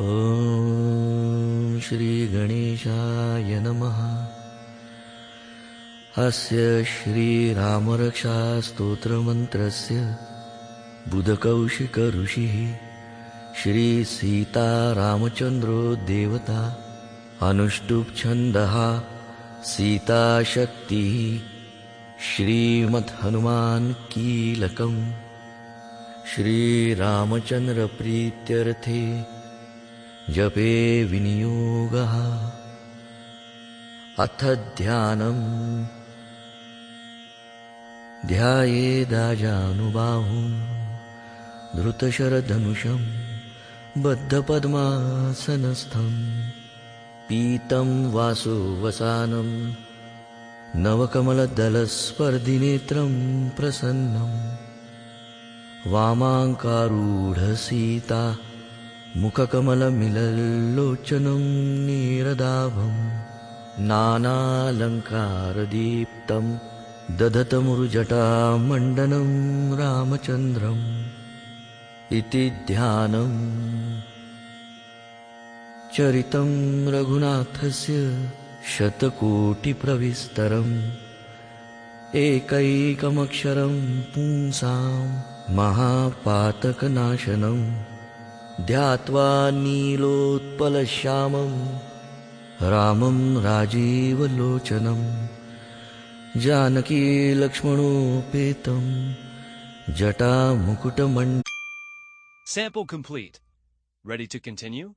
ॐ श्रीगणेशाय नमः। अस्य श्रीरामरक्षास्तोत्रमन्त्रस्य बुधकौशिकऋषिः श्रीसीतारामचन्द्रो देवता अनुष्टुप्छन्दः सीताशक्तिः श्रीमद्हनुमान् कीलकम्। श्रीरामचन्द्रप्रीत्यर्थे जपे विनियोगः। अथ ध्यानम्। ध्यायेदाजानुबाहुं धृतशरधनुषं बद्धपद्मासनस्थं पीतं वासुवसानं। नवकमलदलस्पर्धिनेत्रं प्रसन्नम्। वामाङ्कारूढसीता मुखकमलमिलल्लोचनं नीरदाभम् नानालङ्कारदीप्तं दधतमुरुजटामण्डनं रामचन्द्रम् इति ध्यानम् चरितं रघुनाथस्य शतकोटिप्रविस्तरम् एकैकमक्षरं पुंसां महापातकनाशनं ध्यात्वा नीलोत्पलश्यामं रामं राजीवलोचनं जानकीलक्ष्मणोपेतं जटामुकुटमण्ड Sample complete. Ready to continue?